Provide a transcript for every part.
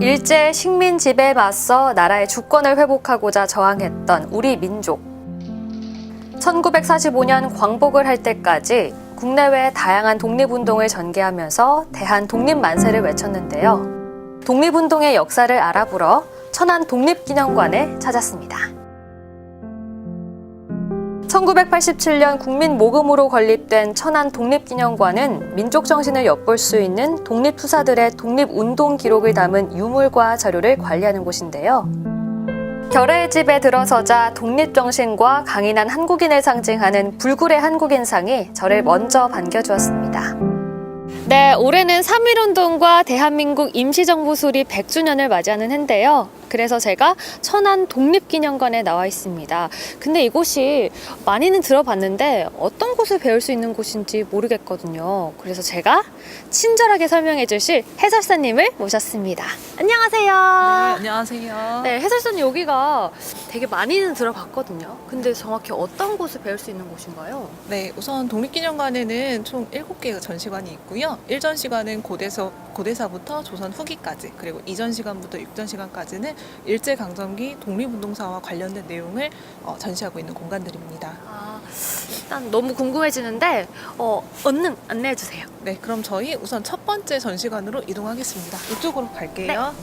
일제 식민 지배에 맞서 나라의 주권을 회복하고자 저항했던 우리 민족. 1945년 광복을 할 때까지 국내외 다양한 독립운동을 전개하면서 대한 독립 만세를 외쳤는데요. 독립운동의 역사를 알아보러 천안 독립기념관을 찾았습니다. 1987년 국민 모금으로 건립된 천안 독립기념관은 민족 정신을 엿볼 수 있는 독립투사들의 독립운동 기록을 담은 유물과 자료를 관리하는 곳인데요. 결의 집에 들어서자 독립정신과 강인한 한국인을 상징하는 불굴의 한국인상이 저를 먼저 반겨주었습니다. 네, 올해는 3.1운동과 대한민국 임시정부 수립 100주년을 맞이하는 해인데요. 그래서 제가 천안 독립기념관에 나와 있습니다. 근데 이곳이 많이는 들어봤는데 어떤 곳을 배울 수 있는 곳인지 모르겠거든요. 그래서 제가 친절하게 설명해 주실 해설사님을 모셨습니다. 안녕하세요. 안녕하세요. 네, 해설사님 여기가 되게 많이는 들어봤거든요. 근데 정확히 어떤 곳을 배울 수 있는 곳인가요? 네, 우선 독립기념관에는 총 7개의 전시관이 있고요. 일전 시관은 고대서, 고대사부터 조선 후기까지, 그리고 이전 시간부터 육전 시간까지는 일제강점기 독립운동사와 관련된 내용을 어, 전시하고 있는 공간들입니다. 아, 일단 너무 궁금해지는데 어, 얼른 안내해 주세요. 네, 그럼 저희 우선 첫 번째 전시관으로 이동하겠습니다. 이쪽으로 갈게요.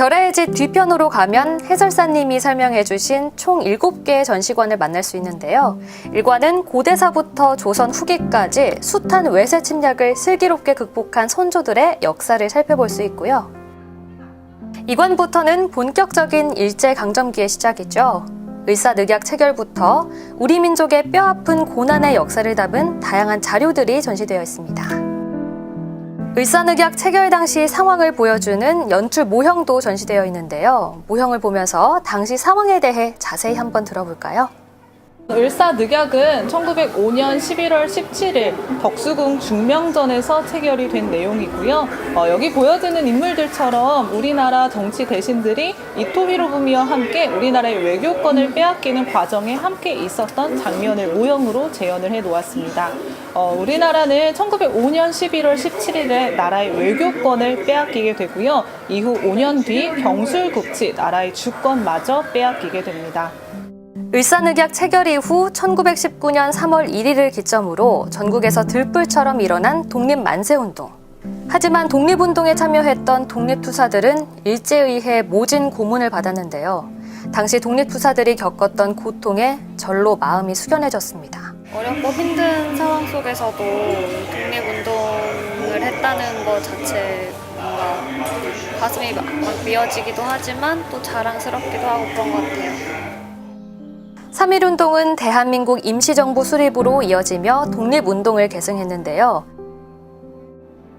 결의의 집 뒤편으로 가면 해설사님이 설명해 주신 총 7개의 전시관을 만날 수 있는데요. 일관은 고대사부터 조선 후기까지 숱한 외세 침략을 슬기롭게 극복한 선조들의 역사를 살펴볼 수 있고요. 이관부터는 본격적인 일제강점기의 시작이죠. 의사늑약 체결부터 우리 민족의 뼈아픈 고난의 역사를 담은 다양한 자료들이 전시되어 있습니다. 을사늑약 체결 당시 상황을 보여주는 연출 모형도 전시되어 있는데요. 모형을 보면서 당시 상황에 대해 자세히 한번 들어볼까요? 을사 늑약은 1905년 11월 17일 덕수궁 중명전에서 체결이 된 내용이고요. 어, 여기 보여지는 인물들처럼 우리나라 정치 대신들이 이토히로부미와 함께 우리나라의 외교권을 빼앗기는 과정에 함께 있었던 장면을 모형으로 재현을 해 놓았습니다. 어, 우리나라는 1905년 11월 17일에 나라의 외교권을 빼앗기게 되고요. 이후 5년 뒤 병술국치 나라의 주권마저 빼앗기게 됩니다. 을사늑약 체결 이후 1919년 3월 1일을 기점으로 전국에서 들불처럼 일어난 독립 만세 운동. 하지만 독립운동에 참여했던 독립투사들은 일제의회 모진 고문을 받았는데요. 당시 독립투사들이 겪었던 고통에 절로 마음이 숙연해졌습니다. 어렵고 힘든 상황 속에서도 독립운동을 했다는 것 자체 뭔가 가슴이 막 미어지기도 하지만 또 자랑스럽기도 하고 그런 것 같아요. 3.1운동은 대한민국 임시정부 수립으로 이어지며 독립운동을 계승했는데요.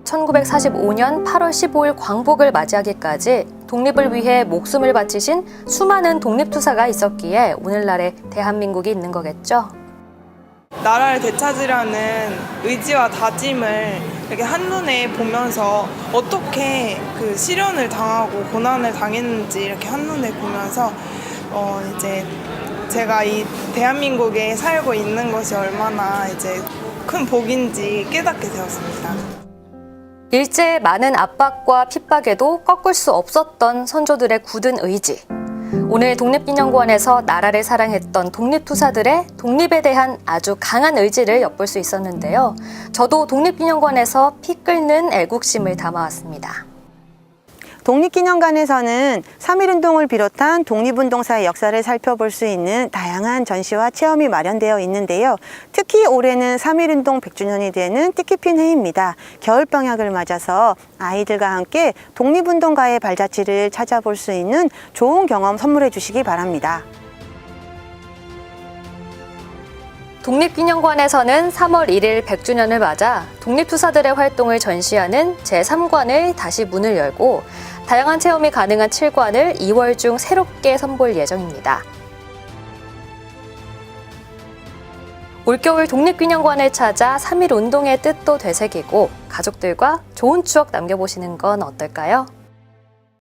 1945년 8월 15일 광복을 맞이하기까지 독립을 위해 목숨을 바치신 수많은 독립투사가 있었기에 오늘날의 대한민국이 있는 거겠죠. 나라를 되찾으려는 의지와 다짐을 이렇게 한눈에 보면서 어떻게 그 시련을 당하고 고난을 당했는지 이렇게 한눈에 보면서 어 이제 제가 이 대한민국에 살고 있는 것이 얼마나 이제 큰 복인지 깨닫게 되었습니다. 일제의 많은 압박과 핍박에도 꺾을 수 없었던 선조들의 굳은 의지. 오늘 독립기념관에서 나라를 사랑했던 독립투사들의 독립에 대한 아주 강한 의지를 엿볼 수 있었는데요. 저도 독립기념관에서 피 끓는 애국심을 담아왔습니다. 독립기념관에서는 3.1운동을 비롯한 독립운동사의 역사를 살펴볼 수 있는 다양한 전시와 체험이 마련되어 있는데요. 특히 올해는 3.1운동 100주년이 되는 뜻깊은 해입니다. 겨울방학을 맞아서 아이들과 함께 독립운동가의 발자취를 찾아볼 수 있는 좋은 경험 선물해 주시기 바랍니다. 독립기념관에서는 3월 1일 100주년을 맞아 독립투사들의 활동을 전시하는 제3관을 다시 문을 열고 다양한 체험이 가능한 7관을 2월 중 새롭게 선보일 예정입니다. 올겨울 독립기념관을 찾아 3.1 운동의 뜻도 되새기고 가족들과 좋은 추억 남겨보시는 건 어떨까요?